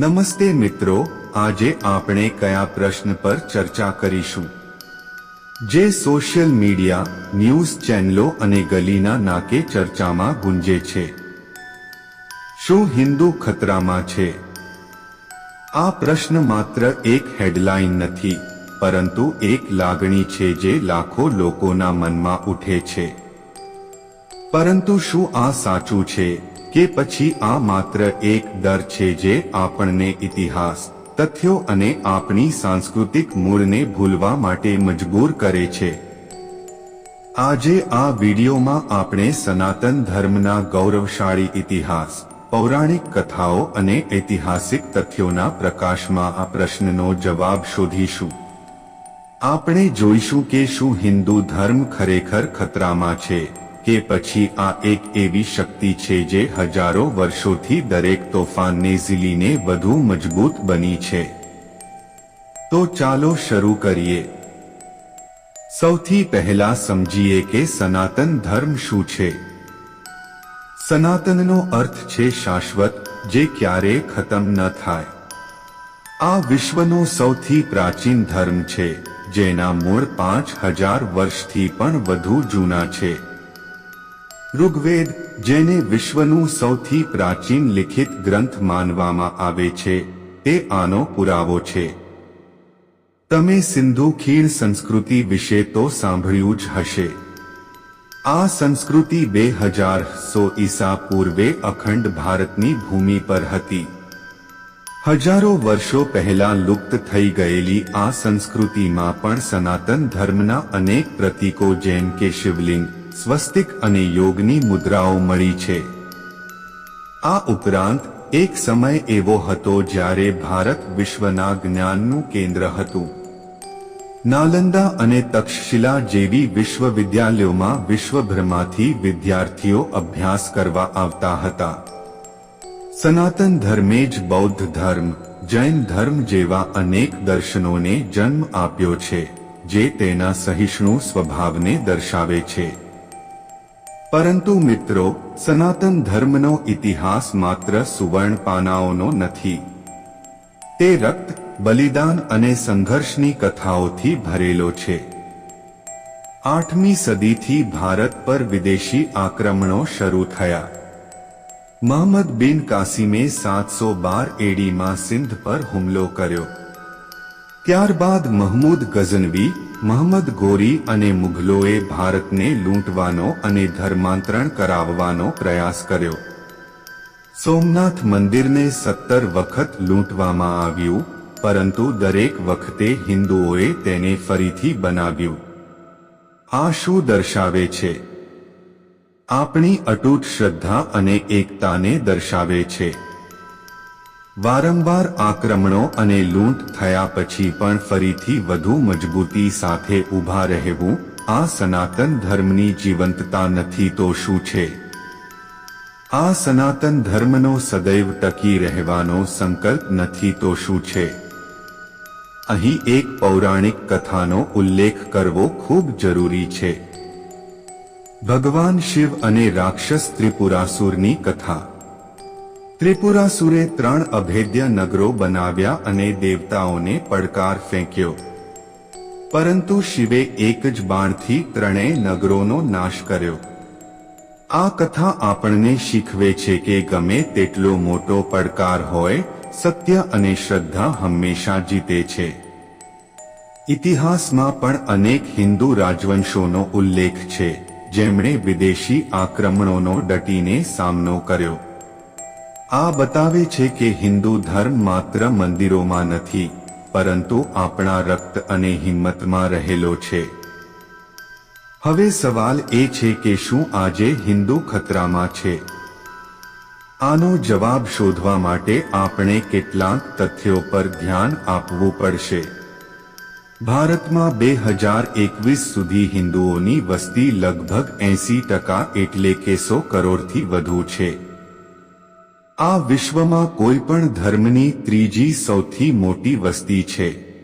નમસ્તે મિત્રો, આજે આપણે કયા પ્રશ્ન પર ચર્ચા કરીશું? જે સોશિયલ મીડિયા, ન્યૂઝ ચેનલો અને ગલીના નાકે ચર્ચામાં ગુંજે છે. શું હિન્દુ ખતરામાં છે? આ પ્રશ્ન માત્ર એક હેડલાઇન નથી, પરંતુ એક લાગણી છે જે લાખો લોકોના મનમાં ઉઠે છે. પરંતુ શું આ સાચું છે? કે પછી આ માત્ર એક ડર છે જે આપણને ઇતિહાસ, તથ્યો અને આપણી સાંસ્કૃતિક મૂળને ભૂલવા માટે મજબૂર કરે છે. આજે આ વિડીયોમાં આપણે સનાતન ધર્મના ગૌરવશાળી ઇતિહાસ, પૌરાણિક કથાઓ અને ઐતિહાસિક તથ્યોના પ્રકાશમાં આ પ્રશ્નનો જવાબ શોધીશું. આપણે જોઈશું કે શું હિન્દુ ધર્મ ખરેખર ખતરામાં છે. કે પછી આ એક એવી શક્તિ છે જે હજારો વર્ષોથી દરેક તોફાનને ઝીલીને વધુ મજબૂત બની છે. તો ચાલો શરૂ કરીએ. સૌથી પહેલા સમજીએ કે સનાતન ધર્મ શું છે. સનાતનનો અર્થ છે શાશ્વત, જે ક્યારેય ખતમ ન થાય. આ વિશ્વનો સૌથી પ્રાચીન ધર્મ છે, જેના મૂળ પાંચ હજાર વર્ષથી પણ વધુ જૂના છે. ઋગ્વેદ જેને વિશ્વનું સૌથી પ્રાચીન લિખિત ગ્રંથ માનવામાં આવે છે, તે આનો પુરાવો છે. તમે સિંધુ ખીણ સંસ્કૃતિ વિશે તો સાંભળ્યું જ હશે. આ સંસ્કૃતિ બે હજાર સો ઈસા પૂર્વે અખંડ ભારતની ભૂમિ પર હતી. હજારો વર્ષો પહેલા લુપ્ત થઈ ગયેલી આ સંસ્કૃતિમાં પણ સનાતન ધર્મના અનેક પ્રતીકો જેમ કે શિવલિંગ સ્વસ્તિક અને યોગની મુદ્રાઓ મળી છે. આ ઉપરાંત, એક સમય એવો હતો જ્યારે ભારત વિશ્વના જ્ઞાનનું કેન્દ્ર હતું. નાલંદા અને તક્ષશિલા જેવી વિશ્વવિદ્યાલયોમાં વિશ્વભરમાંથી વિદ્યાર્થીઓ અભ્યાસ કરવા આવતા હતા. સનાતન ધર્મે જ બૌદ્ધ ધર્મ, જૈન ધર્મ જેવા અનેક દર્શનોને જન્મ આપ્યો છે, જે તેના સહિષ્ણુ સ્વભાવને દર્શાવે છે. પરંતુ મિત્રો, સનાતન ધર્મનો ઇતિહાસ માત્ર સુવર્ણ પાનાઓનો નથી. તે રક્ત, બલિદાન અને સંઘર્ષની કથાઓથી ભરેલો છે. આઠમી સદીથી ભારત પર વિદેશી આક્રમણો શરૂ થયા. મહમ્મદ બિન કાસિમે સાતસો બાર એડીમાં સિંધ પર હુમલો કર્યો. ત્યારબાદ મહમૂદ ગઝનવી, મહમદ ગોરી અને મુઘલોએ ભારતને લૂંટવાનો અને ધર્માંતરણ કરાવવાનો પ્રયાસ કર્યો. સોમનાથ મંદિરને સત્તર વખત લૂંટવામાં આવ્યું, પરંતુ દરેક વખતે હિન્દુઓએ તેને ફરીથી બનાવ્યું. આ શું દર્શાવે છે? આપણી અટૂટ શ્રદ્ધા અને એકતાને દર્શાવે છે. વારંવાર આક્રમણો અને લૂંટ થયા પછી પણ ફરીથી વધુ મજબૂતી સાથે ઊભા રહેવું, આ સનાતન ધર્મની જીવંતતા નથી તો શું છે? આ સનાતન ધર્મનો સદૈવ ટકી રહેવાનો સંકલ્પ નથી તો શું છે? અહીં એક પૌરાણિક કથાનો ઉલ્લેખ કરવો ખૂબ જરૂરી છે. ભગવાન શિવ અને રાક્ષસ ત્રિપુરાસુરની કથા. ત્રિપુરાસુરે ત્રણ અભેદ્ય નગરો બનાવ્યા અને દેવતાઓને પડકાર ફેંક્યો. પરંતુ શિવે એક જ બાણથી ત્રણેય નગરોનો નાશ કર્યો. આ કથા આપણને શીખવે છે કે ગમે તેટલો મોટો પડકાર હોય, સત્ય અને શ્રદ્ધા હંમેશા જીતે છે. ઇતિહાસમાં પણ અનેક હિન્દુ રાજવંશોનો ઉલ્લેખ છે, જેમણે વિદેશી આક્રમણોનો ડટીને સામનો કર્યો. આ બતાવે છે કે હિન્દુ ધર્મ માત્ર મંદિરોમાં નથી, પરંતુ આપણા રક્ત અને હિંમતમાં રહેલો છે. હવે સવાલ એ છે કે શું આજે હિન્દુ ખતરામાં છે? આનો જવાબ શોધવા માટે આપણે કેટલાક તથ્યો પર ધ્યાન આપવું પડશે. ભારતમાં બે હજાર એકવીસ સુધી હિન્દુઓની વસ્તી લગભગ એસી ટકા એટલે કે સો કરોડથી વધુ છે. આ વિશ્વમાં કોઈ પણ ધર્મની ત્રીજી સૌથી મોટી વસ્તી છે.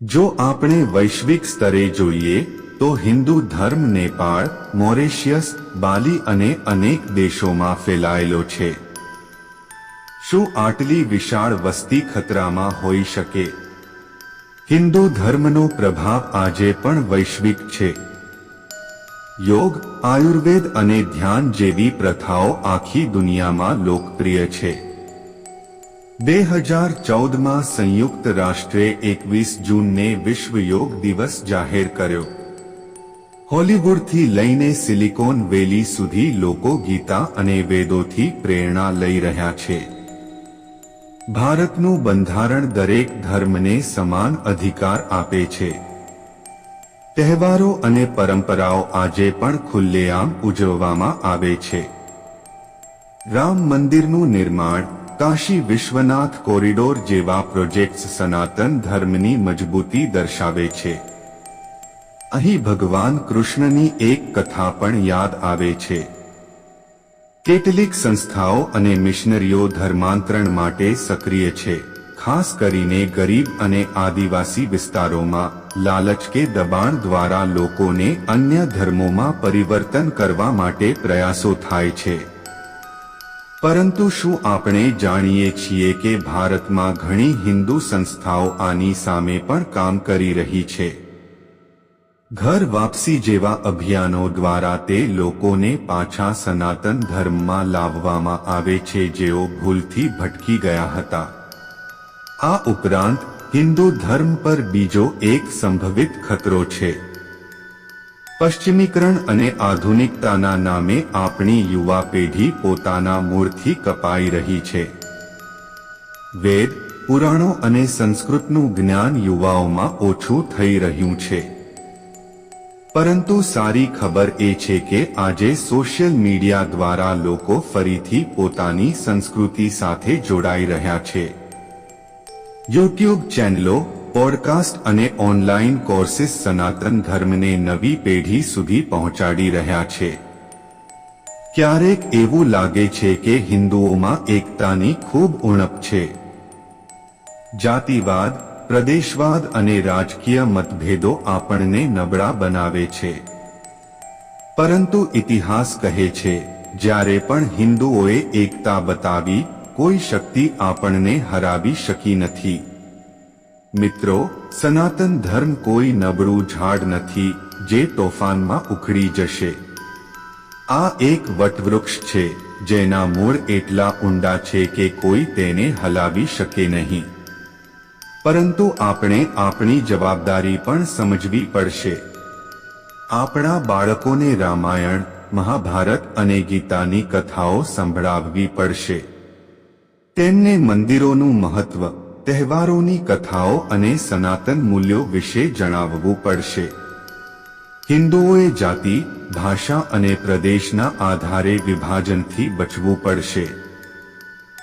જો આપણે વૈશ્વિક સ્તરે જોઈએ, તો હિન્દુ ધર્મ નેપાળ, મોરેશિયસ, બાલી અને અનેક દેશોમાં ફેલાયેલો છે. શું આટલી વિશાળ વસ્તી ખતરામાં હોઈ શકે? હિન્દુ ધર્મનો પ્રભાવ આજે પણ વૈશ્વિક છે. યોગ, આયુર્વેદ અને ધ્યાન જેવી પ્રથાઓ આખી દુનિયામાં લોકપ્રિય છે. બે હજાર ચૌદમાં સંયુક્ત રાષ્ટ્રે એકવીસ જૂનને વિશ્વ યોગ દિવસ જાહેર કર્યો. હોલીવુડથી લઈને સિલિકોન વેલી સુધી લોકો ગીતા અને વેદોથી પ્રેરણા લઈ રહ્યા છે. ભારતનું બંધારણ દરેક ધર્મને સમાન અધિકાર આપે છે. તહેવારો અને પરંપરાઓ આજે પણ ખુલ્લેઆમ ઉજવવામાં આવે છે. રામ મંદિરનું નિર્માણ કાશી વિશ્વનાથ કોરિડોર જેવા પ્રોજેક્ટ્સ સનાતન ધર્મની મજબૂતી દર્શાવે છે. અહીં ભગવાન કૃષ્ણની એક કથા પણ યાદ આવે છે. કેટલીક સંસ્થાઓ અને મિશનરીઓ ધર્માંતરણ માટે સક્રિય છે. ખાસ કરીને ગરીબ અને આદિવાસી વિસ્તારોમાં લાલચ કે દબાણ દ્વારા લોકોને અન્ય ધર્મોમાં પરિવર્તન કરવા માટે પ્રયાસો થાય છે. પરંતુ શું આપણે જાણીએ છીએ કે ભારતમાં ઘણી હિન્દુ સંસ્થાઓ આની સામે પણ કામ કરી રહી છે? ઘર વાપસી જેવા અભિયાનો દ્વારા તે લોકોને પાછા સનાતન ધર્મમાં લાવવામાં આવે છે જેઓ ભૂલથી ભટકી ગયા હતા. આ ઉપરાંત હિન્દુ ધર્મ પર બીજો એક સંભવિત ખતરો છે. પશ્ચિમીકરણ અને આધુનિકતાના નામે આપણી યુવા પેઢી પોતાના મૂળથી કપાઈ રહી છે. વેદ, પુરાણો અને સંસ્કૃતનું જ્ઞાન યુવાઓમાં ઓછું થઈ રહ્યું છે. પરંતુ સારી ખબર એ છે કે આજે સોશિયલ મીડિયા દ્વારા લોકો ફરીથી પોતાની સંસ્કૃતિ સાથે જોડાઈ રહ્યા છે. યુટ્યુબ ચેનલો પોડકાસ્ટ અને ઓનલાઈન કોર્સિસ સનાતન ધર્મને નવી પેઢી સુધી પહોંચાડી રહ્યા છે. ક્યારેક એવું લાગે છે કે હિન્દુઓમાં એકતાની ખૂબ ઉણપ છે. જાતિવાદ, પ્રદેશવાદ અને રાજકીય મતભેદો આપણને નબળા બનાવે છે. પરંતુ ઇતિહાસ કહે છે, જ્યારે પણ હિન્દુઓએ એકતા બતાવી કોઈ શક્તિ આપણને હરાવી શકી નથી. મિત્રો, સનાતન ધર્મ કોઈ નબળું ઝાડ નથી, જે તોફાનમાં ઉખડી જશે. આ એક વટવૃક્ષ છે, જેના મૂળ એટલા ઊંડા છે કે કોઈ તેને હલાવી શકે નહીં. પરંતુ આપણે આપણી જવાબદારી પણ સમજવી પડશે. આપણા બાળકોને રામાયણ, મહાભારત અને ગીતાની કથાઓ સંભળાવવી પડશે. તેમને મંદિરોનું મહત્વ, તહેવારોની કથાઓ અને સનાતન મૂલ્યો વિશે જણાવવું પડશે. હિન્દુઓએ જાતિ, ભાષા અને પ્રદેશના આધારે વિભાજનથી બચવું પડશે.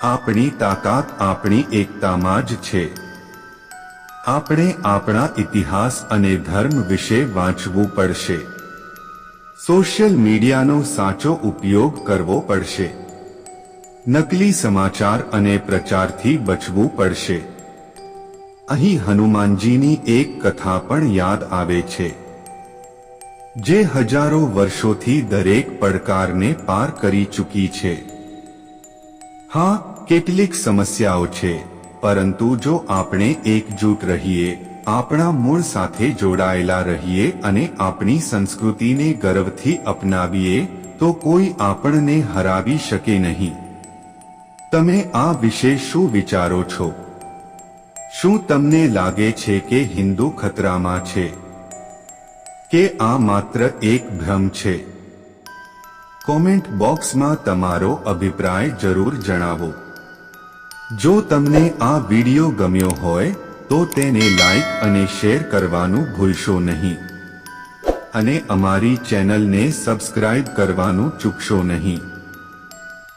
આપણી તાકાત આપણી એકતામાં જ છે. આપણે આપણા ઇતિહાસ અને ધર્મ વિશે વાંચવું પડશે. સોશિયલ મીડિયાનો સાચો ઉપયોગ કરવો પડશે. નકલી સમાચાર અને પ્રચારથી બચવું પડશે. અહીં હનુમાનજીની એક કથા પણ યાદ આવે છે. જે હજારો વર્ષોથી દરેક પડકારને પાર કરી ચૂકી છે. હા, કેટલીક સમસ્યાઓ છે, પરંતુ જો આપણે એકજૂટ રહીએ, આપણા મૂળ સાથે જોડાયેલા રહીએ અને આપણી સંસ્કૃતિને ગર્વથી અપનાવીએ, તો કોઈ આપણને હરાવી શકે નહીં. તમે આ વિશે શું વિચારો છો? શું તમને લાગે છે કે હિન્દુ ખતરામાં છે? કે આ માત્ર એક ભ્રમ છે? કોમેન્ટ બોક્સમાં તમારો અભિપ્રાય જરૂર જણાવો. જો તમને આ વિડિયો ગમ્યો હોય, તો તેને લાઈક અને શેર કરવાનું ભૂલશો નહીં. અને અમારી ચેનલને સબસ્ક્રાઇબ કરવાનું ચૂકશો નહીં.